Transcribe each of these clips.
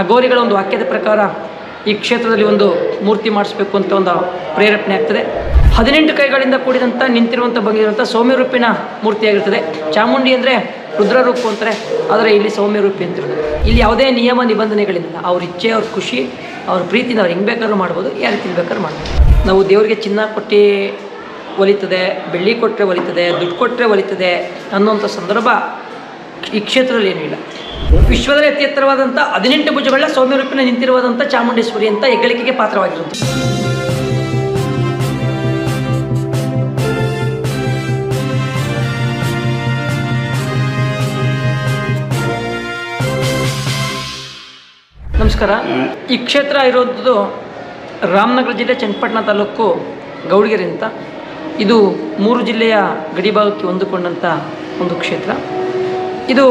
ಅಗೋರಿಗಳ ಒಂದು ವಾಕ್ಯದ ಪ್ರಕಾರ ಈ ಕ್ಷೇತ್ರದಲ್ಲಿ ಒಂದು ಮೂರ್ತಿ ಮಾಡಿಸ್ಬೇಕು ಅಂತ ಒಂದು ಪ್ರೇರೇಪಣೆ ಆಗ್ತದೆ. ಹದಿನೆಂಟು ಕೈಗಳಿಂದ ಕೂಡಿದಂಥ ನಿಂತಿರುವಂಥ ಬಂದಿರುವಂಥ ಸೌಮ್ಯ ರೂಪಿನ ಮೂರ್ತಿಯಾಗಿರ್ತದೆ. ಚಾಮುಂಡಿ ಅಂದರೆ ರುದ್ರರೂಪು ಅಂತಾರೆ. ಆದರೆ ಇಲ್ಲಿ ಸೌಮ್ಯ ರೂಪಿ ಅಂತಿರೋದು ಇಲ್ಲಿ ಯಾವುದೇ ನಿಯಮ ನಿಬಂಧನೆಗಳಿಲ್ಲ. ಅವ್ರ ಇಚ್ಛೆ, ಅವ್ರ ಖುಷಿ, ಅವ್ರ ಪ್ರೀತಿನ ಅವ್ರು ಹೆಂಗೆ ಬೇಕಾದ್ರೂ ಮಾಡ್ಬೋದು. ಯಾವ ರೀತಿ ಬೇಕಾದ್ರೂ ಮಾಡ್ಬೋದು. ನಾವು ದೇವರಿಗೆ ಚಿನ್ನ ಕೊಟ್ಟು ಒಲಿತದೆ, ಬೆಳ್ಳಿ ಕೊಟ್ಟರೆ ಒಲಿತದೆ, ದುಡ್ಡು ಕೊಟ್ಟರೆ ಒಲಿತದೆ ಅನ್ನೋಂಥ ಸಂದರ್ಭ ಈ ಕ್ಷೇತ್ರದಲ್ಲಿ ಏನೂ ಇಲ್ಲ. ವಿಶ್ವದಲ್ಲಿ ಅತಿ ಎತ್ತರವಾದಂಥ ಹದಿನೆಂಟು ಭುಜಗಳ ಸೌಮ್ಯ ರೂಪಿನ ನಿಂತಿರುವಂಥ ಚಾಮುಂಡೇಶ್ವರಿ ಅಂತ ಹೆಗ್ಗಳಿಕೆಗೆ ಪಾತ್ರವಾಗಿರುತ್ತೆ ನಮಸ್ಕಾರ. ಈ ಕ್ಷೇತ್ರ ಇರೋದು ರಾಮನಗರ ಜಿಲ್ಲೆ ಚನ್ನಪಟ್ಟಣ ತಾಲೂಕು ಗೌಡಗೆರೆ ಅಂತ. ಇದು ಮೂರು ಜಿಲ್ಲೆಯ ಗಡಿಭಾಗಕ್ಕೆ ಹೊಂದಿಕೊಂಡಂಥ ಒಂದು ಕ್ಷೇತ್ರ. ಇದು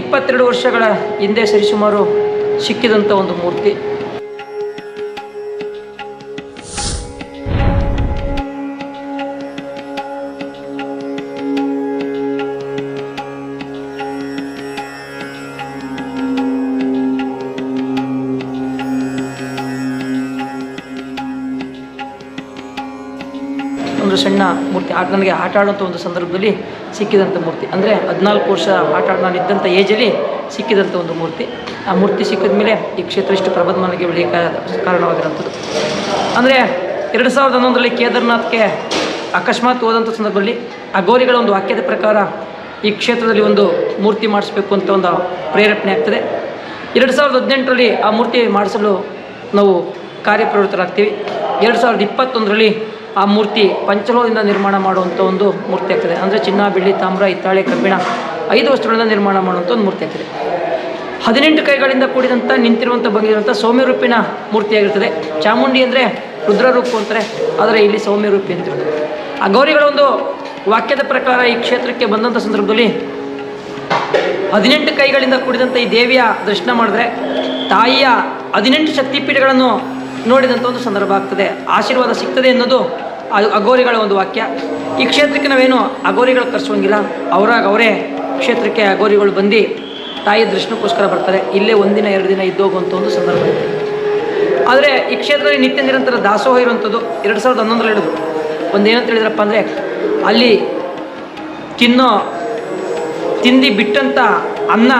ಇಪ್ಪತ್ತೆರಡು ವರ್ಷಗಳ ಹಿಂದೆ ಸರಿಸುಮಾರು ಸಿಕ್ಕಿದಂಥ ಒಂದು ಮೂರ್ತಿ. ಮೂರ್ತಿ ಆಟ ನನಗೆ ಆಟ ಆಡುವಂಥ ಒಂದು ಸಂದರ್ಭದಲ್ಲಿ ಸಿಕ್ಕಿದಂಥ ಮೂರ್ತಿ. ಅಂದರೆ ಹದಿನಾಲ್ಕು ವರ್ಷ ಆಟ ಆಡಿ ನಾನು ಇದ್ದಂಥ ಏಜಲ್ಲಿ ಸಿಕ್ಕಿದಂಥ ಒಂದು ಮೂರ್ತಿ. ಆ ಮೂರ್ತಿ ಸಿಕ್ಕಿದ ಮೇಲೆ ಈ ಕ್ಷೇತ್ರ ಇಷ್ಟು ಪ್ರಬಂಧಮಾನಿಗೆ ಬೆಳೆಯ ಕಾರಣವಾಗಿರುವಂಥದ್ದು. ಅಂದರೆ ಎರಡು ಸಾವಿರದ ಹನ್ನೊಂದರಲ್ಲಿ ಕೇದಾರ್ನಾಥ್ಗೆ ಅಕಸ್ಮಾತ್ ಹೋದಂಥ ಸಂದರ್ಭದಲ್ಲಿ ಅಗೋರಿಗಳ ಒಂದು ವಾಕ್ಯದ ಪ್ರಕಾರ ಈ ಕ್ಷೇತ್ರದಲ್ಲಿ ಒಂದು ಮೂರ್ತಿ ಮಾಡಿಸ್ಬೇಕು ಅಂತ ಒಂದು ಪ್ರೇರೇಪಣೆ ಆಗ್ತದೆ. ಎರಡು ಸಾವಿರದ ಹದಿನೆಂಟರಲ್ಲಿ ಆ ಮೂರ್ತಿ ಮಾಡಿಸಲು ನಾವು ಕಾರ್ಯಪ್ರವೃತ್ತರಾಗ್ತೀವಿ. ಎರಡು ಸಾವಿರದ ಇಪ್ಪತ್ತೊಂದರಲ್ಲಿ ಆ ಮೂರ್ತಿ ಪಂಚಲೋಹದಿಂದ ನಿರ್ಮಾಣ ಮಾಡುವಂಥ ಒಂದು ಮೂರ್ತಿ ಆಗ್ತದೆ. ಅಂದರೆ ಚಿನ್ನ, ಬೆಳ್ಳಿ, ತಾಮ್ರ, ಹಿತ್ತಾಳೆ, ಕಬ್ಬಿಣ ಐದು ವಸ್ತುಗಳಿಂದ ನಿರ್ಮಾಣ ಮಾಡುವಂಥ ಒಂದು ಮೂರ್ತಿ ಆಗ್ತದೆ. ಹದಿನೆಂಟು ಕೈಗಳಿಂದ ಕೂಡಿದಂಥ ನಿಂತಿರುವಂಥ ಬಂಗಿರುವಂಥ ಸೌಮ್ಯ ರೂಪಿನ ಮೂರ್ತಿಯಾಗಿರ್ತದೆ ಚಾಮುಂಡಿ ಅಂದರೆ ರುದ್ರರೂಪು ಅಂತಾರೆ. ಆದರೆ ಇಲ್ಲಿ ಸೌಮ್ಯ ರೂಪಿ ಆ ಗೌರಿಗಳ ಒಂದು ವಾಕ್ಯದ ಪ್ರಕಾರ ಈ ಕ್ಷೇತ್ರಕ್ಕೆ ಬಂದಂಥ ಸಂದರ್ಭದಲ್ಲಿ ಹದಿನೆಂಟು ಕೈಗಳಿಂದ ಕೂಡಿದಂಥ ಈ ದೇವಿಯ ದರ್ಶನ ಮಾಡಿದ್ರೆ ತಾಯಿಯ ಹದಿನೆಂಟು ಶಕ್ತಿಪೀಠಗಳನ್ನು ನೋಡಿದಂಥ ಒಂದು ಸಂದರ್ಭ ಆಗ್ತದೆ. ಆಶೀರ್ವಾದ ಸಿಗ್ತದೆ ಅನ್ನೋದು ಅಘೋರಿಗಳ ಒಂದು ವಾಕ್ಯ. ಈ ಕ್ಷೇತ್ರಕ್ಕೆ ನಾವೇನು ಅಗೋರಿಗಳು ಕರೆಸುವಂಗಿಲ್ಲ ಅವ್ರಾಗ ಅವರೇ ಕ್ಷೇತ್ರಕ್ಕೆ ಅಗೋರಿಗಳು ಬಂದು ತಾಯಿ ದರ್ಶನಕ್ಕೋಸ್ಕರ ಬರ್ತಾರೆ. ಇಲ್ಲೇ ಒಂದಿನ, ಎರಡು ದಿನ ಇದ್ದೋಗುವಂಥ ಒಂದು ಸಂದರ್ಭ ಇದೆ. ಆದರೆ ಈ ಕ್ಷೇತ್ರದಲ್ಲಿ ನಿತ್ಯ ನಿರಂತರ ದಾಸೋಹ ಇರುವಂಥದ್ದು ಎರಡು ಸಾವಿರದ ಹನ್ನೊಂದರಲ್ಲಿ ಹೇಳಿದ್ರು ಒಂದೇನಂತ ಹೇಳಿದ್ರಪ್ಪ ಅಂದರೆ, ಅಲ್ಲಿ ತಿನ್ನೋ, ತಿಂದು ಬಿಟ್ಟಂಥ ಅನ್ನ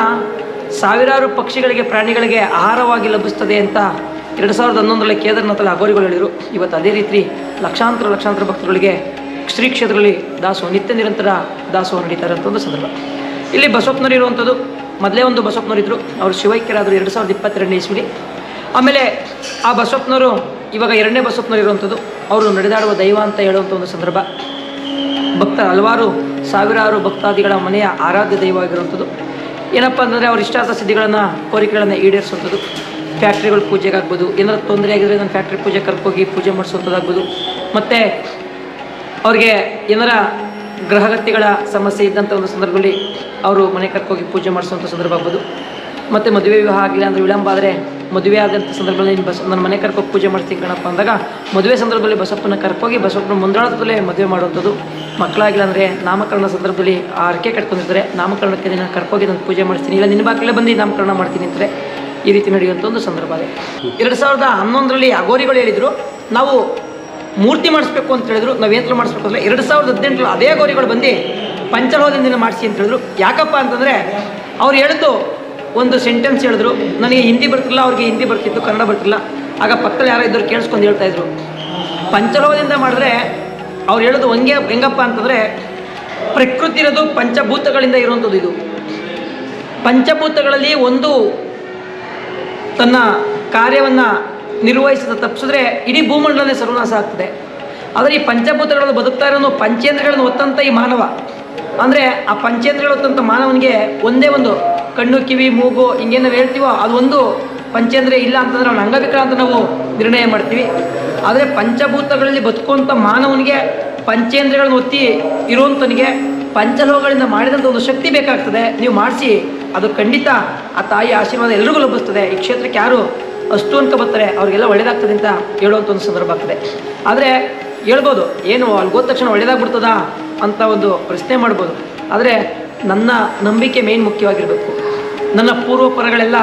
ಸಾವಿರಾರು ಪಕ್ಷಿಗಳಿಗೆ, ಪ್ರಾಣಿಗಳಿಗೆ ಆಹಾರವಾಗಿ ಲಭಿಸ್ತದೆ ಅಂತ ಎರಡು ಸಾವಿರದ ಹನ್ನೊಂದರಲ್ಲಿ ಕೇದಾರನಾಥಲ್ಲಿ ಅಗೋರಿಗಳು ಹೇಳಿದರು. ಇವತ್ತು ಅದೇ ರೀತಿ ಲಕ್ಷಾಂತರ ಲಕ್ಷಾಂತರ ಭಕ್ತರುಗಳಿಗೆ ಶ್ರೀ ಕ್ಷೇತ್ರದಲ್ಲಿ ದಾಸೋಹ, ನಿತ್ಯ ನಿರಂತರ ದಾಸೋಹ ನಡೀತಾ ಅಂತ ಒಂದು ಸಂದರ್ಭ. ಇಲ್ಲಿ ಬಸವಪ್ಪನವರು ಇರುವಂಥದ್ದು, ಮೊದಲೇ ಒಂದು ಬಸವಪ್ಪನವರು ಇದ್ದರು ಅವರು ಶಿವೈಕ್ಯರಾದರು ಎರಡು ಸಾವಿರದ ಇಪ್ಪತ್ತೆರಡನೇ ಇಸ್ವಿಲಿ. ಆಮೇಲೆ ಆ ಬಸವಪ್ಪನವರು, ಇವಾಗ ಎರಡನೇ ಬಸವಪ್ಪನವರು ಇರುವಂಥದ್ದು, ಅವರು ನಡೆದಾಡುವ ದೈವ ಅಂತ ಹೇಳುವಂಥ ಒಂದು ಸಂದರ್ಭ. ಭಕ್ತ ಹಲವಾರು, ಸಾವಿರಾರು ಭಕ್ತಾದಿಗಳ ಮನೆಯ ಆರಾಧ್ಯ ದೈವ ಆಗಿರುವಂಥದ್ದು ಏನಪ್ಪ ಅಂತಂದರೆ ಅವ್ರ ಇಷ್ಟಾರ್ಥ ಸಿದ್ಧಿಗಳನ್ನು, ಕೋರಿಕೆಗಳನ್ನು ಈಡೇರಿಸುವಂಥದ್ದು. ಫ್ಯಾಕ್ಟ್ರಿಗಳ ಪೂಜೆಗಾಗ್ಬೋದು. ಏನಾದ್ರು ತೊಂದರೆ ಆಗಿದ್ರೆ ನಾನು ಫ್ಯಾಕ್ಟ್ರಿ ಪೂಜೆ ಕರ್ಕೋಗಿ ಪೂಜೆ ಮಾಡಿಸುವಂಥದ್ದಾಗ್ಬೋದು ಮತ್ತು ಅವ್ರಿಗೆ ಏನಾರ ಗ್ರಹಗತಿಗಳ ಸಮಸ್ಯೆ ಇದ್ದಂಥ ಒಂದು ಸಂದರ್ಭದಲ್ಲಿ ಅವರು ಮನೆ ಕರ್ಕೋಗಿ ಪೂಜೆ ಮಾಡಿಸುವಂಥ ಸಂದರ್ಭ ಆಗ್ಬೋದು. ಮತ್ತು ಮದುವೆ ವಿವಾಹ ಆಗಲಿಲ್ಲ ಅಂದರೆ ವಿಳಂಬ ಆದರೆ ಮದುವೆ ಆದಂಥ ಸಂದರ್ಭದಲ್ಲಿ ನೀನು ಬಸ್ ನನ್ನ ಮನೆ ಕರ್ಕೋಗಿ ಪೂಜೆ ಮಾಡ್ತೀನಿ ಕಣಪ್ಪ ಅಂದಾಗ ಮದುವೆ ಸಂದರ್ಭದಲ್ಲಿ ಬಸಪ್ಪನ ಕರ್ಕೋಗಿ ಬಸಪ್ಪನ ಮುಂದಾಳದಲ್ಲೇ ಮದುವೆ ಮಾಡುವಂಥದ್ದು ಮಕ್ಕಳಾಗಿಲ್ಲ ಅಂದರೆ ನಾಮಕರಣ ಸಂದರ್ಭದಲ್ಲಿ ಆ ಅರ್ಕೆ ಕಟ್ಕೊಂಡಿರ್ತಾರೆ. ನಾಮಕರಣಕ್ಕೆ ನಿನ್ನ ಕರ್ಕೋಗಿ ನಾನು ಪೂಜೆ ಮಾಡಿಸ್ತೀನಿ. ಇಲ್ಲ, ನಿನ್ನ ಬಾಗಿಲೇ ಬಂದು ನಾಮಕರಣ ಮಾಡ್ತೀನಿ ಅಂತಾರೆ. ಈ ರೀತಿ ನಡೆಯುವಂಥ ಒಂದು ಸಂದರ್ಭ ಇದೆ ಎರಡು ಸಾವಿರದ ಹನ್ನೊಂದರಲ್ಲಿ ಅಗೋರಿಗಳು ಹೇಳಿದರು, ನಾವು ಮೂರ್ತಿ ಮಾಡಿಸ್ಬೇಕು ಅಂತ ಹೇಳಿದ್ರು ನಾವೇಂತಲೂ ಮಾಡಿಸ್ಬೇಕು ಅಂದರೆ, ಎರಡು ಸಾವಿರದ ಹದಿನೆಂಟರಲ್ಲಿ ಅದೇ ಗೋರಿಗಳು ಬಂದು ಪಂಚಲೋಹದಿಂದ ಮಾಡಿಸಿ ಅಂತ ಹೇಳಿದ್ರು. ಯಾಕಪ್ಪ ಅಂತಂದರೆ, ಅವ್ರು ಹೇಳಿದ್ದು ಒಂದು ಸೆಂಟೆನ್ಸ್ ಹೇಳಿದ್ರು. ನನಗೆ ಹಿಂದಿ ಬರ್ತಿಲ್ಲ ಅವ್ರಿಗೆ ಹಿಂದಿ ಬರ್ತಿತ್ತು, ಕನ್ನಡ ಬರ್ತಿಲ್ಲ ಆಗ ಪಕ್ಕದಲ್ಲಿ ಯಾರೋ ಇದ್ದರು ಕೇಳಿಸ್ಕೊಂಡು ಹೇಳ್ತಾ ಇದ್ರು. ಪಂಚಲೋಹದಿಂದ ಮಾಡಿದ್ರೆ, ಅವ್ರು ಹೇಳೋದು ಹಂಗೆ, ಹೆಂಗಪ್ಪ ಅಂತಂದರೆ, ಪ್ರಕೃತಿ ಇರೋದು ಪಂಚಭೂತಗಳಿಂದ ಇರುವಂಥದ್ದು ಇದು. ಪಂಚಭೂತಗಳಲ್ಲಿ ಒಂದು ತನ್ನ ಕಾರ್ಯವನ್ನು ನಿರ್ವಹಿಸಿದ ತಪ್ಪಿಸಿದ್ರೆ ಇಡೀ ಭೂಮಂಡಲನೇ ಸರ್ವನಾಶ ಆಗ್ತದೆ. ಆದರೆ ಈ ಪಂಚಭೂತಗಳನ್ನು ಬದುಕ್ತಾ ಇರೋನು ಪಂಚೇಂದ್ರಗಳನ್ನು ಒತ್ತಂಥ ಈ ಮಾನವ. ಅಂದರೆ ಆ ಪಂಚೇಂದ್ರಗಳು ಒತ್ತಂಥ ಮಾನವನಿಗೆ ಒಂದೇ ಒಂದು ಕಣ್ಣು, ಕಿವಿ, ಮೂಗು ಹಿಂಗೇನು ಹೇಳ್ತೀವೋ ಒಂದು ಪಂಚೇಂದ್ರ ಇಲ್ಲ ಅಂತಂದ್ರೆ ಅವನು ಅಂಗವಿಕಲ ಅಂತ ನಾವು ನಿರ್ಣಯ ಮಾಡ್ತೀವಿ. ಆದರೆ ಪಂಚಭೂತಗಳಲ್ಲಿ ಬದುಕುವಂಥ ಮಾನವನಿಗೆ ಪಂಚೇಂದ್ರಗಳನ್ನು ಒತ್ತಿ ಇರುವಂಥನಿಗೆ ಪಂಚಲೋಹಗಳಿಂದ ಮಾಡಿದಂಥ ಒಂದು ಶಕ್ತಿ ಬೇಕಾಗ್ತದೆ. ನೀವು ಮಾಡಿಸಿ ಅದು ಖಂಡಿತ ಆ ತಾಯಿ ಆಶೀರ್ವಾದ ಎಲ್ರಿಗೂ ಲಭಿಸ್ತದೆ. ಈ ಕ್ಷೇತ್ರಕ್ಕೆ ಯಾರು ಅಷ್ಟು ಅಂತ ಬರ್ತಾರೆ, ಅವ್ರಿಗೆಲ್ಲ ಒಳ್ಳೇದಾಗ್ತದೆ ಅಂತ ಹೇಳುವಂಥ ಒಂದು ಸಂದರ್ಭ ಆಗ್ತದೆ. ಆದರೆ ಹೇಳ್ಬೋದು, ಏನು ಅಲ್ಲಿ ಹೋದ ತಕ್ಷಣ ಒಳ್ಳೇದಾಗ್ಬಿಡ್ತದಾ ಅಂತ ಒಂದು ಪ್ರಶ್ನೆ ಮಾಡ್ಬೋದು. ಆದರೆ ನನ್ನ ನಂಬಿಕೆ ಮೇನ್ ಮುಖ್ಯವಾಗಿರಬೇಕು. ನನ್ನ ಪೂರ್ವಪರಗಳೆಲ್ಲ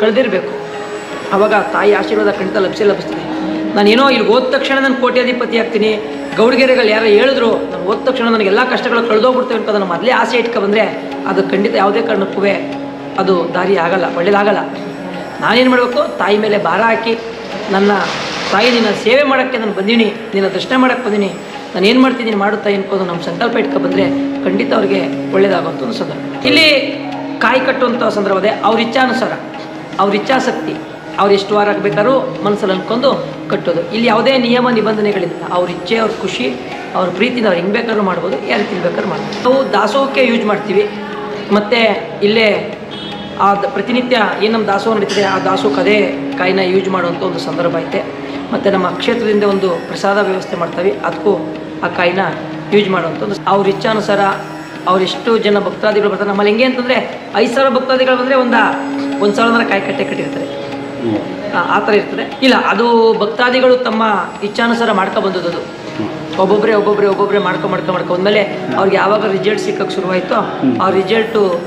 ಕಳೆದಿರಬೇಕು. ಆವಾಗ ತಾಯಿ ಆಶೀರ್ವಾದ ಖಂಡಿತ ಲಭಿಸೇ ಲಭಿಸ್ತದೆ. ನಾನೇನೋ ಇಲ್ಲಿ ಹೋದ ತಕ್ಷಣ ನಾನು ಕೋಟ್ಯಾಧಿಪತಿ ಆಗ್ತೀನಿ, ಗೌಡಗೆರೆಗಳು ಯಾರೋ ಹೇಳಿದ್ರು, ನಾನು ಹೋದ ತಕ್ಷಣ ನನಗೆಲ್ಲ ಕಷ್ಟಗಳು ಕಳೆದೋಗ್ಬಿಡ್ತೇವೆ ಅಂತ ನಾನು ಮೊದಲೇ ಆಸೆ ಇಟ್ಕೊ ಬಂದರೆ, ಅದು ಖಂಡಿತ ಯಾವುದೇ ಕಾರಣಕ್ಕೂ ಅದು ದಾರಿ ಆಗಲ್ಲ, ಒಳ್ಳೇದಾಗಲ್ಲ. ನಾನೇನು ಮಾಡಬೇಕು? ತಾಯಿ ಮೇಲೆ ಭಾರ ಹಾಕಿ ನನ್ನ ತಾಯಿ ನಿನ್ನ ಸೇವೆ ಮಾಡೋಕ್ಕೆ ನಾನು ಬಂದೀನಿ, ನಿನ್ನ ದರ್ಶನ ಮಾಡೋಕ್ಕೆ ಬಂದೀನಿ. ನಾನು ಏನು ಮಾಡ್ತಿದ್ದೀನಿ, ಮಾಡುತ್ತಾ ಅನ್ಕೋದು ನಮ್ಮ ಸಂಕಲ್ಪ ಇಟ್ಕೊ ಬಂದರೆ ಖಂಡಿತ ಅವ್ರಿಗೆ ಒಳ್ಳೇದಾಗುವಂಥ ಒಂದು ಸಂದರ್ಭ. ಇಲ್ಲಿ ಕಾಯಿ ಕಟ್ಟುವಂಥ ಸಂದರ್ಭ ಇದೆ. ಅವ್ರ ಇಚ್ಛಾನುಸಾರ, ಅವ್ರ ಇಚ್ಛಾಸಕ್ತಿ, ಅವ್ರು ಎಷ್ಟು ವಾರ ಬೇಕಾದ್ರೂ ಮನಸ್ಸಲ್ಲಿ ಅಂದ್ಕೊಂಡು ಕಟ್ಟೋದು. ಇಲ್ಲಿ ಯಾವುದೇ ನಿಯಮ ನಿಬಂಧನೆಗಳಿಲ್ಲ. ಅವ್ರ ಇಚ್ಛೆ, ಅವ್ರ ಖುಷಿ, ಅವ್ರ ಪ್ರೀತಿನ ಅವ್ರು ಹೆಂಗೆ ಬೇಕಾದ್ರೂ ಮಾಡ್ಬೋದು, ಯಾರು ರೀತಿ ಬೇಕಾದ್ರೂ ಮಾಡ್ಬೋದು. ನಾವು ದಾಸೋಹಕ್ಕೆ ಯೂಸ್ ಮಾಡ್ತೀವಿ. ಮತ್ತು ಇಲ್ಲೇ ಆ ಪ್ರತಿನಿತ್ಯ ಏನು ನಮ್ಮ ದಾಸೋಹ ನಡೀತದೆ, ಆ ದಾಸೋಹಕ್ಕೆ ಅದೇ ಕಾಯಿನ ಯೂಸ್ ಮಾಡುವಂಥ ಒಂದು ಸಂದರ್ಭ ಐತೆ. ಮತ್ತು ನಮ್ಮ ಕ್ಷೇತ್ರದಿಂದ ಒಂದು ಪ್ರಸಾದ ವ್ಯವಸ್ಥೆ ಮಾಡ್ತೀವಿ. ಅದಕ್ಕೂ ಆ ಕಾಯಿನ ಯೂಸ್ ಮಾಡುವಂಥ ಒಂದು ಅವ್ರ ಇಚ್ಛಾನುಸಾರ ಅವರೆಷ್ಟು ಜನ ಭಕ್ತಾದಿಗಳು ಬರ್ತಾರೆ. ನಮ್ಮಲ್ಲಿ ಹೆಂಗೆ ಅಂತಂದರೆ ಐದು ಸಾವಿರ ಭಕ್ತಾದಿಗಳು ಬಂದರೆ ಒಂದು ಒಂದು ಸಾವಿರ ಕಾಯಿ ಕಟ್ಟೆ ಕಟ್ಟಿರ್ತಾರೆ. ಆ- ಥರ ಇರ್ತದೆ. ಇಲ್ಲ, ಅದು ಭಕ್ತಾದಿಗಳು ತಮ್ಮ ಇಚ್ಛಾನುಸಾರ ಬಂದದ್ದು ಅದು. ಒಬ್ಬೊಬ್ಬರೇ ಒಬ್ಬೊಬ್ಬರೇ ಒಬ್ಬೊಬ್ಬರೇ ಮಾಡ್ಕೊ ಮಾಡ್ಕೊ ಮಾಡ್ಕೊ ಅಂದಮೇಲೆ ಅವ್ರಿಗೆ ಯಾವಾಗ ರಿಸಲ್ಟ್ ಸಿಕ್ಕಕ್ಕೆ ಶುರುವಾಯಿತೋ, ಆ ರಿಸಲ್ಟು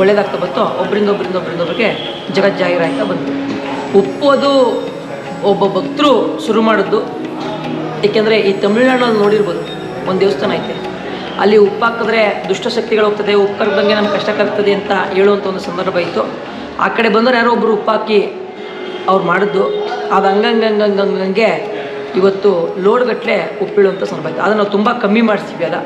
ಒಳ್ಳೇದಾಗ್ತಾ ಬಂತು ಒಬ್ಬರಿಂದ ಒಬ್ಬರಿಂದ ಒಬ್ಬರಿಂದ ಒಬ್ಬರಿಗೆ ಅಂತ ಬಂತು. ಉಪ್ಪು ಅದು ಒಬ್ಬ ಭಕ್ತರು ಶುರು ಮಾಡಿದ್ದು. ಏಕೆಂದರೆ ಈ ತಮಿಳುನಾಡಲ್ಲಿ ನೋಡಿರ್ಬೋದು, ಒಂದು ದೇವಸ್ಥಾನ ಐತೆ. ಅಲ್ಲಿ ಉಪ್ಪು ಹಾಕಿದ್ರೆ ದುಷ್ಟಶಕ್ತಿಗಳು ಹೋಗ್ತದೆ, ಉಪ್ಪು ಕರ್ದಂಗೆ ನಮ್ಗೆ ಕಷ್ಟ ಕರ್ತದೆ ಅಂತ ಹೇಳುವಂಥ ಒಂದು ಸಂದರ್ಭ ಇತ್ತು. ಆ ಕಡೆ ಬಂದರೆ ಯಾರೋ ಒಬ್ಬರು ಉಪ್ಪಾಕಿ ಅವ್ರು ಮಾಡಿದ್ದು. ಅದು ಹಂಗಂಗಂಗಂಗಂಗೆ ಇವತ್ತು ಲೋಡ್ಗಟ್ಟಲೆ ಉಪ್ಪಿಳುವಂಥ ಸಂದರ್ಭ ಇತ್ತು ಅದನ್ನು ನಾವು ತುಂಬ ಕಮ್ಮಿ ಮಾಡಿಸ್ತೀವಿ ಅದ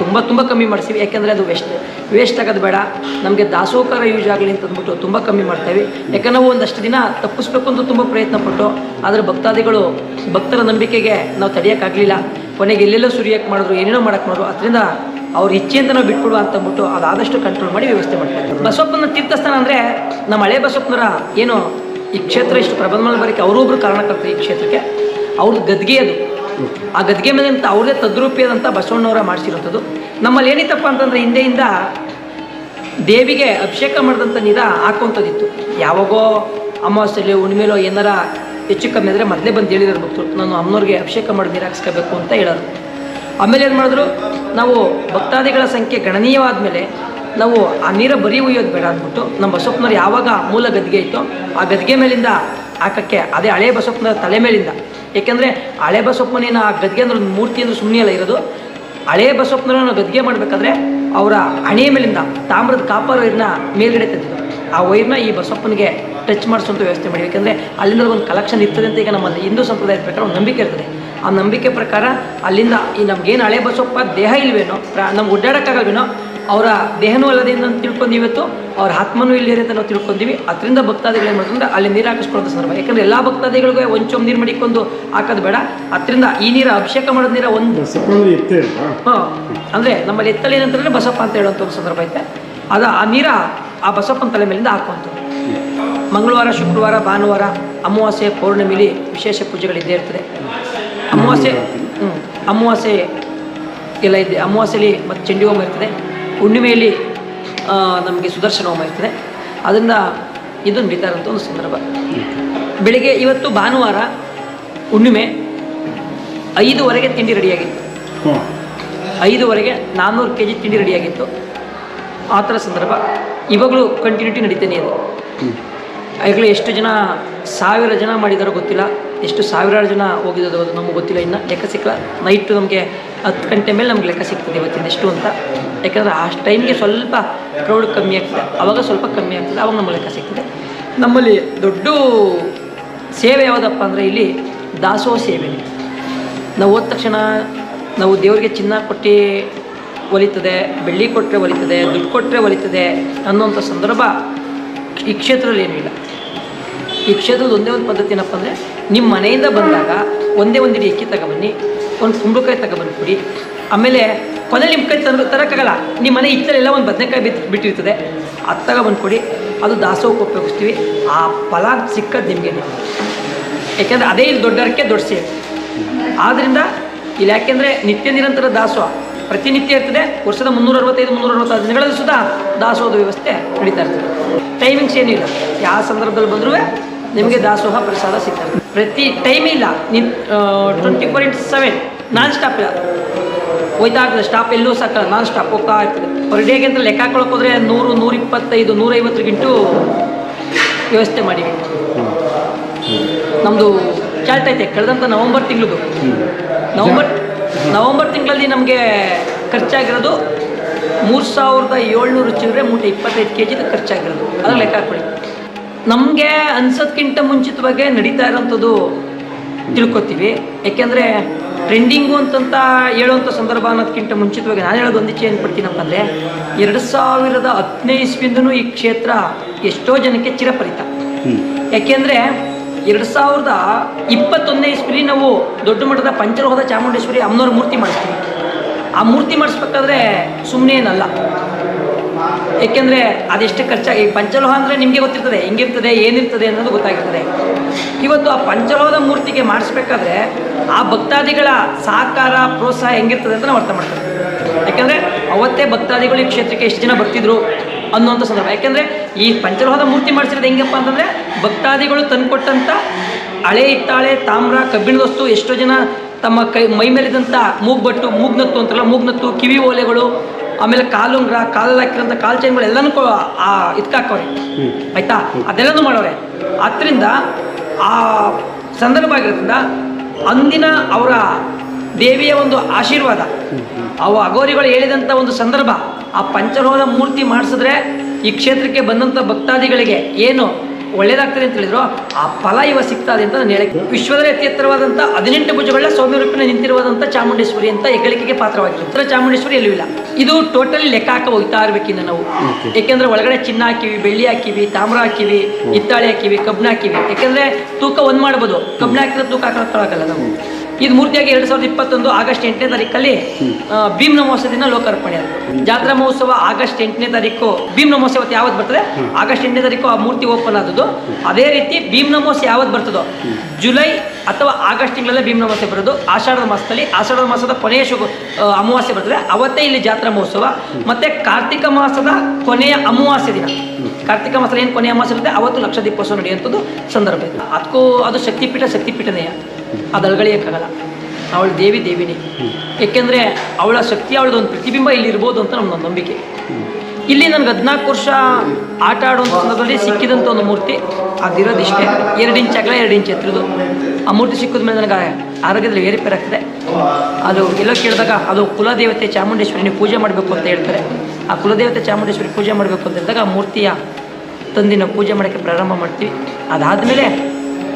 ತುಂಬ ತುಂಬ ಕಮ್ಮಿ ಮಾಡ್ತೀವಿ ಯಾಕೆಂದರೆ ಅದು ವೇಸ್ಟ್ ವೇಸ್ಟ್ ಆಗೋದು ಬೇಡ. ನಮಗೆ ದಾಸೋಕರ ಯೂಸ್ ಆಗಲಿ ಅಂತ ಅಂದ್ಬಿಟ್ಟು ತುಂಬ ಕಮ್ಮಿ ಮಾಡ್ತೇವೆ. ಯಾಕಂದ್ರೆ ನಾವು ಒಂದಷ್ಟು ದಿನ ತಪ್ಪಿಸ್ಬೇಕು ಅಂತ ತುಂಬ ಪ್ರಯತ್ನ ಪಟ್ಟು, ಆದರೆ ಭಕ್ತಾದಿಗಳು, ಭಕ್ತರ ನಂಬಿಕೆಗೆ ನಾವು ತಡೆಯೋಕ್ಕಾಗಲಿಲ್ಲ ಕೊನೆಗೆ ಎಲ್ಲೆಲ್ಲೋ ಸುರಿಯಕ್ಕೆ ಮಾಡಿದ್ರು, ಏನೇನೋ ಮಾಡಕ್ಕೆ ಮಾಡಿದ್ರು, ಅದರಿಂದ ಅವ್ರ ಇಚ್ಛೆ ಅಂತ ನಾವು ಬಿಟ್ಬಿಡುವ ಅಂತ ಅಂದ್ಬಿಟ್ಟು ಅದಾದಷ್ಟು ಕಂಟ್ರೋಲ್ ಮಾಡಿ ವ್ಯವಸ್ಥೆ ಮಾಡ್ತಾರೆ ಬಸವಪ್ಪನ ತೀರ್ಥಸ್ಥಾನ ಅಂದರೆ ನಮ್ಮ ಹಳೆ ಬಸವಪ್ಪನರ ಏನು ಈ ಕ್ಷೇತ್ರ ಇಷ್ಟು ಪ್ರಬಂಧ ಬರೋಕ್ಕೆ ಅವರೊಬ್ಬರು ಕಾರಣಕರ್ತರು ಈ ಕ್ಷೇತ್ರಕ್ಕೆ. ಅವ್ರದ್ದು ಗದ್ಗೆ ಅದು ಆ ಗದ್ಗೆ ಮೇಲೆ ಅಂತ ಅವ್ರದೇ ತದ್ರೂಪಿಯಾದಂಥ ಬಸವಣ್ಣವರ ಮಾಡಿಸಿರೋಂಥದ್ದು ನಮ್ಮಲ್ಲಿ ಏನಿತ್ತಪ್ಪ ಅಂತಂದರೆ ಹಿಂದೆಯಿಂದ ದೇವಿಗೆ ಅಭಿಷೇಕ ಮಾಡಿದಂಥ ನೀರ ಹಾಕುವಂಥದ್ದಿತ್ತು. ಯಾವಾಗೋ ಅಮಾವಾಸ್ಯೆಲಿ, ಹುಣ್ಣಿಮೆಲೋ ಏನಾರ ಹೆಚ್ಚು ಕಮ್ಮಿ ಅಂದರೆ ಮೊದಲೇ ಬಂದು ಹೇಳಿದ್ರು ಭಕ್ತರು, ನಾನು ಅಮ್ಮನವ್ರಿಗೆ ಅಭಿಷೇಕ ಮಾಡಿ ನೀರು ಹಾಕ್ಸ್ಕೋಬೇಕು ಅಂತ ಹೇಳೋರು. ಆಮೇಲೆ ಏನು ಮಾಡಿದ್ರು, ನಾವು ಭಕ್ತಾದಿಗಳ ಸಂಖ್ಯೆ ಗಣನೀಯವಾದ ಮೇಲೆ ನಾವು ಆ ನೀರ ಬರೀ ಉಯ್ಯೋದು ಬೇಡ ಅಂದ್ಬಿಟ್ಟು ನಮ್ಮ ಬಸಪ್ಪನವ್ರು ಯಾವಾಗ ಮೂಲ ಗದ್ಗೆ ಇತ್ತೋ ಆ ಗದ್ಗೆ ಮೇಲಿಂದ ಹಾಕಕ್ಕೆ, ಅದೇ ಹಳೆ ಬಸವಪ್ಪನ ತಲೆ ಮೇಲಿಂದ ಏಕೆಂದರೆ ಹಳೆ ಬಸಪ್ಪನೇನ ಆ ಗದ್ಗೆ ಅಂದ್ರೆ ಒಂದು ಮೂರ್ತಿ ಅಂದ್ರೆ ಸುಮ್ಮನೆ ಅಲ್ಲ ಇರೋದು? ಹಳೆ ಬಸವಪ್ಪನ ಗದ್ಗೆ ಮಾಡಬೇಕಾದ್ರೆ ಅವರ ಹಣೆಯ ಮೇಲಿಂದ ತಾಮ್ರದ ಕಾಪರ್ ವೈರ್ನ ಮೇಲ್ಗಡೆ ತಂದಿದ್ದು ಆ ವೈರ್ನ ಈ ಬಸಪ್ಪನಿಗೆ ಟಚ್ ಮಾಡಿಸುವಂಥ ವ್ಯವಸ್ಥೆ ಮಾಡಿ ಯಾಕೆಂದರೆ ಅಲ್ಲಿಂದ ಒಂದು ಕಲೆಕ್ಷನ್ ಇರ್ತದೆ ಅಂತ ಈಗ ನಮ್ಮ ಹಿಂದೂ ಸಂಪ್ರದಾಯದ ಪ್ರಕಾರ ಒಂದು ನಂಬಿಕೆ ಇರ್ತದೆ. ಆ ನಂಬಿಕೆ ಪ್ರಕಾರ ಅಲ್ಲಿಂದ ಈ ನಮ್ಗೇನು ಹಳೆ ಬಸಪ್ಪ ದೇಹ ಇಲ್ವೇನೋ, ಪ್ರಾ ನಮ್ಗೆ ಓಡಾಡೋಕ್ಕಾಗಲ್ವೇನೋ ಅವರ ದೇಹನೂ ಅಲ್ಲದೆ ಅಂತ ತಿಳ್ಕೊಂಡು ಇವತ್ತು ಅವ್ರ ಆತ್ಮನೂ ಇಲ್ಲಿ ಅಂತ ನಾವು ತಿಳ್ಕೊಂತೀವಿ ಅದರಿಂದ ಭಕ್ತಾದಿಗಳು ಏನು ಮಾಡ್ತಾರೆ? ಅಲ್ಲಿ ನೀರು ಹಾಕಿಸ್ಕೊಳ್ಳೋದು ಸಂದರ್ಭ. ಯಾಕಂದರೆ ಎಲ್ಲ ಭಕ್ತಾದಿಗಳಿಗೂ ಒಂಚೊಮ್ಮೆ ನೀರು ಮಡಿಕೊಂಡು ಹಾಕೋದು ಬೇಡ. ಅದರಿಂದ ಈ ನೀರು ಅಭಿಷೇಕ ಮಾಡೋದು ನೀರ ಒಂದು. ಅಂದ್ರೆ ಹಾಂ ಅಂದರೆ ನಮ್ಮಲ್ಲಿ ಎತ್ತಲ್ಲಿ ಏನಂತಂದರೆ ಬಸಪ್ಪ ಅಂತ ಹೇಳುವಂಥ ಒಂದು ಸಂದರ್ಭ ಐತೆ. ಅದು ಆ ನೀರ ಆ ಬಸಪ್ಪನ ತಲೆ ಮೇಲಿಂದ ಹಾಕುವಂಥ ಮಂಗಳವಾರ ಶುಕ್ರವಾರ ಭಾನುವಾರ ಅಮಾವಾಸ್ಯೆ ಪೌರ್ಣಮಿಲಿ ವಿಶೇಷ ಪೂಜೆಗಳಿದ್ದೇ ಇರ್ತದೆ. ಅಮಾವಾಸ್ಯೆ ಹ್ಞೂ ಅಮಾವಾಸ್ಯೆ ಎಲ್ಲ ಇದೆ ಅಮಾವಾಸ್ಯೆಲಿ ಮತ್ತು ಚಂಡಿ ಹೋಮ ಇರ್ತದೆ. ಹುಣ್ಣಿಮೆಯಲ್ಲಿ ನಮಗೆ ಸುದರ್ಶನ ಹೋಮ ಇರ್ತದೆ. ಅದರಿಂದ ಇದು ನಡೀತಾ ಇರೋಂಥ ಒಂದು ಸಂದರ್ಭ. ಬೆಳಿಗ್ಗೆ ಇವತ್ತು ಭಾನುವಾರ ಹುಣ್ಣಿಮೆ ಐದುವರೆಗೆ ತಿಂಡಿ ರೆಡಿಯಾಗಿತ್ತು. ಐದುವರೆಗೆ ನಾನ್ನೂರು ಕೆ ಜಿ ತಿಂಡಿ ರೆಡಿಯಾಗಿತ್ತು. ಆ ಥರ ಸಂದರ್ಭ. ಇವಾಗಲೂ ಕಂಟಿನ್ಯೂಟಿ ನಡೀತೇನೆ ಅದು ಈಗಲೇ ಎಷ್ಟು ಜನ ಸಾವಿರ ಜನ ಮಾಡಿದಾರೋ ಗೊತ್ತಿಲ್ಲ. ಎಷ್ಟು ಸಾವಿರಾರು ಜನ ಹೋಗಿದ್ದು ಅದು ನಮಗೆ ಗೊತ್ತಿಲ್ಲ ಇನ್ನು. ಲೆಕ್ಕ ಸಿಕ್ಕಲ್ಲ. ನೈಟು ನಮಗೆ ಹತ್ತು ಗಂಟೆ ಮೇಲೆ ನಮ್ಗೆ ಲೆಕ್ಕ ಸಿಗ್ತದೆ ಇವತ್ತಿನ ಎಷ್ಟು ಅಂತ. ಯಾಕಂದರೆ ಆ ಟೈಮ್ಗೆ ಸ್ವಲ್ಪ ಕ್ರೌಡ್ ಕಮ್ಮಿ ಆಗ್ತದೆ. ಅವಾಗ ಸ್ವಲ್ಪ ಕಮ್ಮಿ ಆಗ್ತದೆ. ಅವಾಗ ನಮ್ಮ ಲೆಕ್ಕ ಸಿಗ್ತದೆ. ನಮ್ಮಲ್ಲಿ ದೊಡ್ಡ ಸೇವೆ ಯಾವುದಪ್ಪ ಅಂದರೆ ಇಲ್ಲಿ ದಾಸೋಹ ಸೇವೆ. ನಾವು ಹೋದ ತಕ್ಷಣ ನಾವು ದೇವರಿಗೆ ಚಿನ್ನ ಕೊಟ್ಟು ಒಲಿತದೆ, ಬೆಳ್ಳಿ ಕೊಟ್ಟರೆ ಒಲಿತದೆ, ದುಡ್ಡು ಕೊಟ್ಟರೆ ಒಲಿತದೆ ಅನ್ನೋಂಥ ಸಂದರ್ಭ ಈ ಕ್ಷೇತ್ರದಲ್ಲಿ ಏನೂ ಇಲ್ಲ. ಈ ಕ್ಷೇತ್ರದ ಒಂದೇ ಒಂದು ಪದ್ಧತಿ ಏನಪ್ಪ ಅಂದರೆ ನಿಮ್ಮ ಮನೆಯಿಂದ ಬಂದಾಗ ಒಂದೇ ಒಂದು ಇಡೀ ಅಕ್ಕಿ ತಗೊಬನ್ನಿ ಒಂದು ಕುಂಬಳಕಾಯಿ ತಗೊಬಂದು ಕೊಡಿ. ಆಮೇಲೆ ಕೊನೆಯಲ್ಲಿ ನಿಮ್ಮ ಕೈ ತಂದು ತರೋಕ್ಕಾಗಲ್ಲ ನಿಮ್ಮ ಮನೆ ಇತ್ತಲೆಲ್ಲ ಒಂದು ಬದನೆಕಾಯಿ ಬಿತ್ತು ಬಿಟ್ಟಿರ್ತದೆ. ಅದು ತಗೊಬಂದು ಕೊಡಿ. ಅದು ದಾಸೋಹಕ್ಕೆ ಉಪಯೋಗಿಸ್ತೀವಿ. ಆ ಫಲ ಸಿಕ್ಕದು ನಿಮಗೆ. ಯಾಕೆಂದರೆ ಅದೇ ಇಲ್ಲಿ ದೊಡ್ಡರಕ್ಕೆ ದೊಡ್ಡ ಸೇವೆ. ಆದ್ದರಿಂದ ಇಲ್ಲಿ ಯಾಕೆಂದರೆ ನಿತ್ಯ ನಿರಂತರ ದಾಸೋಹ ಪ್ರತಿನಿತ್ಯ ಇರ್ತದೆ. ವರ್ಷದ ಮುನ್ನೂರ ಅರವತ್ತೈದು ಮುನ್ನೂರ ಅರವತ್ತೈದು ದಿನಗಳಲ್ಲಿ ಸುಧಾ ದಾಸೋಹದ ವ್ಯವಸ್ಥೆ ನಡೀತಾ ಇರ್ತದೆ. ಟೈಮಿಂಗ್ಸ್ ಏನಿಲ್ಲ ಯಾವ ಸಂದರ್ಭದಲ್ಲಿ ಬಂದರೂ ನಿಮಗೆ ದಾಸೋಹ ಪ್ರಸಾದ ಸಿಗ್ತದೆ ಪ್ರತಿ ಟೈಮ್ ಇಲ್ಲ. ನಿನ್ twenty four into seven non stop ಇಲ್ಲ. ಹೋಯ್ತಾ ಇರ್ತದೆ ಸ್ಟಾಪ್ ಎಲ್ಲೂ ಸಾಕಲ್ಲ ನಾನ್ ಸ್ಟಾಪ್ ಹೋಗ್ತಾ ಇರ್ತದೆ ಪರ್ ಡೇಗೆ ಅಂತ ಲೆಕ್ಕ ಹಾಕೊಳಕ್ಕೆ ಹೋದರೆ ನೂರು ನೂರ ಇಪ್ಪತ್ತೈದು ನೂರೈವತ್ತರಿಗಿಂಟು ವ್ಯವಸ್ಥೆ ಮಾಡಿವಿ ನಮ್ಮದು ಐತೆ ಕಳೆದಂಥ ನವಂಬರ್ ತಿಂಗಳು ನವಂಬರ್ ನವಂಬರ್ ತಿಂಗಳಲ್ಲಿ ನಮಗೆ ಖರ್ಚಾಗಿರೋದು ಮೂರು ಸಾವಿರದ ಏಳ್ನೂರು ಚಿಲ್ಲರೆ ಮೂಟೆ ಇಪ್ಪತ್ತೈದು ಕೆ ಜಿದು ಖರ್ಚಾಗಿರೋದು. ಅದ್ರ ಲೆಕ್ಕ ಹಾಕೊಳ್ಳಿ ನಮಗೆ ಅನ್ಸೋದ್ಕಿಂತ ಮುಂಚಿತವಾಗಿ ನಡೀತಾ ಇರೋಂಥದ್ದು ತಿಳ್ಕೊತೀವಿ. ಯಾಕೆಂದರೆ ಟ್ರೆಂಡಿಂಗು ಅಂತಂತ ಹೇಳುವಂಥ ಸಂದರ್ಭ ಅನ್ನೋದಕ್ಕಿಂತ ಮುಂಚಿತವಾಗಿ ನಾನು ಹೇಳೋದು ಒಂದಿಚ್ಚೆ ಏನು ಪಡ್ತೀನಪ್ಪ ಅಂದರೆ ಎರಡು ಸಾವಿರದ ಹತ್ತನೇ ಇಸ್ವಿಂದನೂ ಈ ಕ್ಷೇತ್ರ ಎಷ್ಟೋ ಜನಕ್ಕೆ ಚಿರಪರಿತ. ಯಾಕೆಂದರೆ ಎರಡು ಸಾವಿರದ ಇಪ್ಪತ್ತೊಂದನೇ ಇಸ್ವಿಲಿ ನಾವು ದೊಡ್ಡ ಮಟ್ಟದ ಪಂಚಲೋಹದ ಚಾಮುಂಡೇಶ್ವರಿ ಅಮ್ಮನವ್ರ ಮೂರ್ತಿ ಮಾಡಿಸ್ತೀವಿ. ಆ ಮೂರ್ತಿ ಮಾಡಿಸ್ಬೇಕಾದ್ರೆ ಸುಮ್ಮನೆ ಏನಲ್ಲ. ಏಕೆಂದರೆ ಅದೆಷ್ಟು ಖರ್ಚಾಗಿ ಪಂಚಲೋಹ ಅಂದರೆ ನಿಮಗೆ ಗೊತ್ತಿರ್ತದೆ, ಹೆಂಗಿರ್ತದೆ, ಏನಿರ್ತದೆ ಅನ್ನೋದು ಗೊತ್ತಾಗಿರ್ತದೆ. ಇವತ್ತು ಆ ಪಂಚಲೋಹದ ಮೂರ್ತಿಗೆ ಮಾಡಿಸ್ಬೇಕಾದ್ರೆ ಆ ಭಕ್ತಾದಿಗಳ ಸಹಕಾರ, ಪ್ರೋತ್ಸಾಹ ಹೆಂಗಿರ್ತದೆ ಅಂತ ನಾವು ಅರ್ಥ ಮಾಡ್ತೇವೆ ಯಾಕೆಂದರೆ ಅವತ್ತೇ ಭಕ್ತಾದಿಗಳು ಈ ಕ್ಷೇತ್ರಕ್ಕೆ ಎಷ್ಟು ಜನ ಬರ್ತಿದ್ರು ಅನ್ನೋಂಥ ಸಂದರ್ಭ. ಯಾಕೆಂದರೆ ಈ ಪಂಚಲೋಹದ ಮೂರ್ತಿ ಮಾಡಿಸಿರೋದು ಹೆಂಗಪ್ಪ ಅಂತಂದರೆ ಭಕ್ತಾದಿಗಳು ತಂದುಕೊಟ್ಟಂಥ ಹಳೆ ಹಿತ್ತಾಳೆ, ತಾಮ್ರ, ಕಬ್ಬಿಣದ ವಸ್ತು, ಎಷ್ಟೋ ಜನ ತಮ್ಮ ಕೈ, ಮೈ ಮೇಲಿದಂಥ ಮೂಗ್ಬಟ್ಟು, ಮೂಗ್ನತ್ತು ಅಂತಾರಲ್ಲ, ಮೂಗ್ನತ್ತು, ಕಿವಿ ಓಲೆಗಳು ಆಮೇಲೆ ಕಾಲುಂಗ್ರ ಕಾಲಲ್ಲಿ ಹಾಕಿರೋಂಥ ಕಾಲು ಚೈನ್ಗಳು ಎಲ್ಲನೂ ಇದ್ಕಾಕವ್ರೆ. ಆಯ್ತಾ? ಅದೆಲ್ಲನೂ ಮಾಡೋರೆ. ಆದ್ದರಿಂದ ಆ ಸಂದರ್ಭ ಆಗಿರೋದ್ರಿಂದ ಅಂದಿನ ಅವರ ದೇವಿಯ ಒಂದು ಆಶೀರ್ವಾದ ಅವು ಅಗೋರಿಗಳು ಹೇಳಿದಂಥ ಒಂದು ಸಂದರ್ಭ ಆ ಪಂಚರೋಧ ಮೂರ್ತಿ ಮಾಡಿಸಿದ್ರೆ ಈ ಕ್ಷೇತ್ರಕ್ಕೆ ಬಂದಂಥ ಭಕ್ತಾದಿಗಳಿಗೆ ಏನು ಒಳ್ಳೇದಾಗ್ತದೆ ಅಂತ ಹೇಳಿದ್ರು. ಆ ಫಲ ಇವ ಸಿಗ್ತದೆ ಅಂತ ನಾನು ಹೇಳಕ್ಕೆ ವಿಶ್ವದಲ್ಲಿ ಅತಿ ಎತ್ತರವಾದಂಥ ಹದಿನೆಂಟು ಭುಜಗಳ ಸೌಮ್ಯ ರೂಪಿನ ನಿಂತಿರುವಂಥ ಚಾಮುಂಡೇಶ್ವರಿ ಅಂತ ಹೆಗ್ಗಳಿಕೆಗೆ ಪಾತ್ರವಾಗಿತ್ತು. ಉತ್ತರ ಚಾಮುಂಡೇಶ್ವರಿ ಎಲ್ಲೂ ಇಲ್ಲ. ಇದು ಟೋಟಲಿ ಲೆಕ್ಕ ಹಾಕ ಹೋಗ್ತಾ ಇರ್ಬೇಕಿನ್ನು ನಾವು. ಯಾಕೆಂದ್ರೆ ಒಳಗಡೆ ಚಿನ್ನ ಹಾಕಿವಿ ಬೆಳ್ಳಿ ಹಾಕಿವಿ ತಾಮ್ರ ಹಾಕಿವಿ ಹಿತ್ತಾಳೆ ಹಾಕಿವಿ ಕಬ್ಬಿಣ ಹಾಕಿವಿ. ಯಾಕೆಂದ್ರೆ ತೂಕ ಒಂದ್ ಮಾಡ್ಬೋದು. ಕಬ್ಬಿಣ ಹಾಕಿದ್ರೆ ತೂಕ ಹಾಕೋಕ್ಕಾಗಲ್ಲ ನಾವು. ಇದು ಮೂರ್ತಿಯಾಗಿ ಎರಡು ಸಾವಿರದ ಇಪ್ಪತ್ತೊಂದು ಆಗಸ್ಟ್ ಎಂಟನೇ ತಾರೀಕಲ್ಲಿ ಭೀಮ್ ನಮೋತ್ಸವ ದಿನ ಲೋಕಾರ್ಪಣೆ ಆಗುತ್ತೆ ಜಾತ್ರಾ ಮಹೋತ್ಸವ ಆಗಸ್ಟ್ ಎಂಟನೇ ತಾರೀಕು ಭೀಮ್ ನಮೋತ್ಸವ ಯಾವತ್ತು ಬರ್ತದೆ? ಆಗಸ್ಟ್ ಎಂಟನೇ ತಾರೀಕು ಆ ಮೂರ್ತಿ ಓಪನ್ ಆದದ್ದು. ಅದೇ ರೀತಿ ಭೀಮ್ ನಮೋತ್ಸವ ಯಾವತ್ತು ಬರ್ತದೋ? ಜುಲೈ ಅಥವಾ ಆಗಸ್ಟ್ ತಿಂಗಳಲ್ಲೇ ಭೀಮ್ ನಮೋತ್ಸವ ಬರೋದು. ಆಷಾಢದ ಮಾಸದಲ್ಲಿ ಆಷಾಢದ ಮಾಸದ ಕೊನೆಯ ಶುಭ ಅಮಾವಾಸ್ಯೆ ಬರ್ತದೆ. ಅವತ್ತೇ ಇಲ್ಲಿ ಜಾತ್ರಾ ಮಹೋತ್ಸವ. ಮತ್ತೆ ಕಾರ್ತಿಕ ಮಾಸದ ಕೊನೆಯ ಅಮಾವಾಸ್ಯೆ ದಿನ. ಕಾರ್ತಿಕ ಮಾಸದಲ್ಲಿ ಏನು ಕೊನೆಯ ಅಮಾವಾಸ್ಯೆ ಇರುತ್ತೆ ಅವತ್ತು ಲಕ್ಷ ದೀಪೋತ್ಸವ ನಡೆಯುವಂಥದ್ದು ಸಂದರ್ಭ ಅದಕ್ಕೂ ಅದು ಶಕ್ತಿಪೀಠ ಶಕ್ತಿಪೀಠನೇ ಅದು ಅಲ್ಗಳಿಯಕ್ಕಾಗಲ್ಲ ಅವಳು ದೇವಿ ದೇವಿನಿ. ಏಕೆಂದರೆ ಅವಳ ಶಕ್ತಿ, ಅವಳದೊಂದು ಒಂದು ಪ್ರತಿಬಿಂಬ ಇಲ್ಲಿ ಇರ್ಬೋದು ಅಂತ ನಮ್ಮ ನಂಬಿಕೆ. ಇಲ್ಲಿ ನನಗೆ ಹದಿನಾಲ್ಕು ವರ್ಷ ಆಟ ಆಡುವಂಥ ಸಂದರ್ಭದಲ್ಲಿ ಸಿಕ್ಕಿದಂಥ ಒಂದು ಮೂರ್ತಿ, ಅದಿರೋದಿಷ್ಟೇ. ಎರಡು ಇಂಚ್ ಅಗಲ, ಎರಡು ಇಂಚ್ ಎತ್ತರದು ಆ ಮೂರ್ತಿ ಸಿಕ್ಕಿದ ಮೇಲೆ ನನಗೆ ಆರೋಗ್ಯದಲ್ಲಿ ಏರಿಪೇರಾಗ್ತದೆ ಅದು ಎಲ್ಲೋ ಕೇಳಿದಾಗ ಅದು ಕುಲದೇವತೆ ಚಾಮುಂಡೇಶ್ವರಿ ನೀವು ಪೂಜೆ ಮಾಡಬೇಕು ಅಂತ ಹೇಳ್ತಾರೆ. ಆ ಕುಲದೇವತೆ ಚಾಮುಂಡೇಶ್ವರಿ ಪೂಜೆ ಮಾಡಬೇಕು ಅಂತ ಹೇಳಿದಾಗ ಆ ಮೂರ್ತಿಯ ತಂದಿನ ಪೂಜೆ ಮಾಡೋಕ್ಕೆ ಪ್ರಾರಂಭ ಮಾಡ್ತೀವಿ. ಅದಾದಮೇಲೆ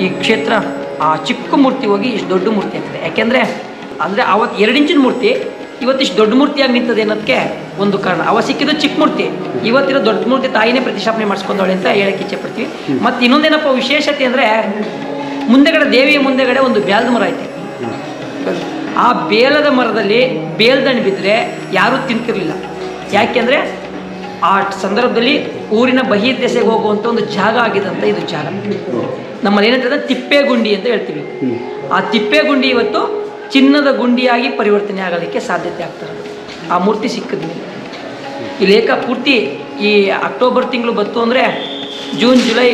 ಈ ಕ್ಷೇತ್ರ ಆ ಚಿಕ್ಕ ಮೂರ್ತಿ ಹೋಗಿ ಇಷ್ಟು ದೊಡ್ಡ ಮೂರ್ತಿ ಆಗ್ತದೆ. ಯಾಕೆಂದರೆ, ಅಂದರೆ ಅವತ್ತು ಎರಡು ಇಂಚಿನ ಮೂರ್ತಿ ಇವತ್ತಿಷ್ಟು ದೊಡ್ಡ ಮೂರ್ತಿಯಾಗಿ ನಿಂತದೆ ಅನ್ನೋದಕ್ಕೆ ಒಂದು ಕಾರಣ. ಅವ ಸಿಕ್ಕಿದ್ದು ಚಿಕ್ಕ ಮೂರ್ತಿ. ಇವತ್ತಿರೋ ದೊಡ್ಡ ಮೂರ್ತಿ ತಾಯಿನೇ ಪ್ರತಿಷ್ಠಾಪನೆ ಮಾಡಿಸ್ಕೊಂಡವಳೆ ಅಂತ ಹೇಳಕ್ಕೆ ಇಚ್ಛೆ ಪಡ್ತೀವಿ. ಮತ್ತು ಇನ್ನೊಂದೇನಪ್ಪ ವಿಶೇಷತೆ ಅಂದರೆ, ಮುಂದೆಗಡೆ, ದೇವಿಯ ಮುಂದೆಗಡೆ ಒಂದು ಬ್ಯಾಲ್ದ ಮರ ಐತೆ. ಆ ಬೇಲದ ಮರದಲ್ಲಿ ಬೇಲ್ದಣ್ಣು ಬಿದ್ದರೆ ಯಾರೂ ತಿಂತಿರಲಿಲ್ಲ. ಯಾಕೆಂದರೆ, ಆ ಸಂದರ್ಭದಲ್ಲಿ ಊರಿನ ಬಹಿರ್ದೆಸೆಗೆ ಹೋಗುವಂಥ ಒಂದು ಜಾಗ ಆಗಿದಂಥ ಇದು ಜಾಗ. ನಮ್ಮಲ್ಲಿ ಏನಂತಂದ್ರೆ ತಿಪ್ಪೆ ಗುಂಡಿ ಅಂತ ಹೇಳ್ತೀವಿ. ಆ ತಿಪ್ಪೆ ಗುಂಡಿ ಇವತ್ತು ಚಿನ್ನದ ಗುಂಡಿಯಾಗಿ ಪರಿವರ್ತನೆ ಆಗಲಿಕ್ಕೆ ಸಾಧ್ಯತೆ ಆಗ್ತಾರೆ ಆ ಮೂರ್ತಿ ಸಿಕ್ಕಿದ ಮೇಲೆ ಈ ಲೇಖ ಪೂರ್ತಿ ಈ ಅಕ್ಟೋಬರ್ ತಿಂಗಳು ಬತ್ತು ಅಂದರೆ ಜೂನ್, ಜುಲೈ,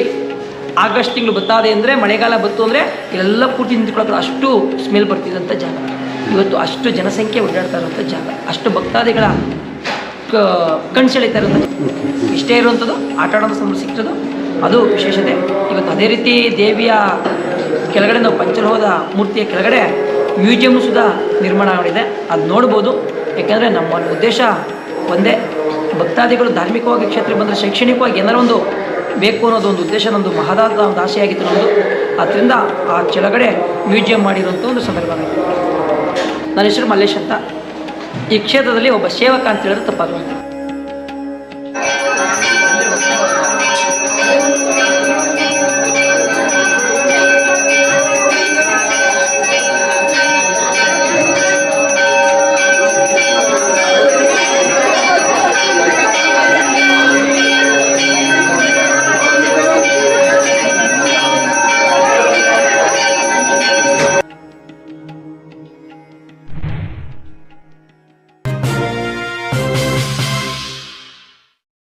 ಆಗಸ್ಟ್ ತಿಂಗಳು ಬತ್ತಾದೆ ಅಂದರೆ ಮಳೆಗಾಲ ಬತ್ತು ಅಂದರೆ ಎಲ್ಲ ಪೂರ್ತಿ ನಿಂತ್ಕೊಳ್ಳೋದು ಅಷ್ಟು ಸ್ಮೆಲ್ ಬರ್ತಿದ್ದಂಥ ಜಾಗ. ಇವತ್ತು ಅಷ್ಟು ಜನಸಂಖ್ಯೆ ಓಡಾಡ್ತಾ ಇರುವಂಥ ಜಾಗ. ಅಷ್ಟು ಭಕ್ತಾದಿಗಳ ಕ ಕಣ್ಸೆಳಿತಾ ಇರೋದು ಇಷ್ಟೇ ಇರುವಂಥದ್ದು, ಆಟ ಆಡೋದು ಸಂಬಳ ಸಿಕ್ಕಿರೋದು ಅದು ವಿಶೇಷತೆ. ಇವತ್ತು ಅದೇ ರೀತಿ ದೇವಿಯ ಕೆಳಗಡೆ ನಾವು ಪಂಚಲೋಹದ ಮೂರ್ತಿಯ ಕೆಳಗಡೆ ಮ್ಯೂಸಿಯಮ್ ಸುಧಾ ನಿರ್ಮಾಣ ಮಾಡಿದೆ. ಅದು ನೋಡ್ಬೋದು. ಯಾಕೆಂದರೆ ನಮ್ಮ ಉದ್ದೇಶ ಒಂದೇ, ಭಕ್ತಾದಿಗಳು ಧಾರ್ಮಿಕವಾಗಿ ಕ್ಷೇತ್ರಕ್ಕೆ ಬಂದರೆ ಶೈಕ್ಷಣಿಕವಾಗಿ ಏನಾರ ಒಂದು ಬೇಕು ಅನ್ನೋದು ಒಂದು ಉದ್ದೇಶ ನಮ್ಮದು ಮಹದಾದ ಒಂದು ಆಸೆಯಾಗಿತ್ತು ನಮ್ಮದು ಅದರಿಂದ ಆ ಕೆಳಗಡೆ ಮ್ಯೂಸಿಯಂ ಮಾಡಿರುವಂಥ ಒಂದು ಸಂದರ್ಭ ನನ್ನ ಹೆಸರು ಮಲ್ಲೇಶ್ ಅಂತ ಈ ಕ್ಷೇತ್ರದಲ್ಲಿ ಒಬ್ಬ ಸೇವಕ ಅಂತ ಹೇಳಿದ್ರೆ ತಪ್ಪಾಗುತ್ತೆ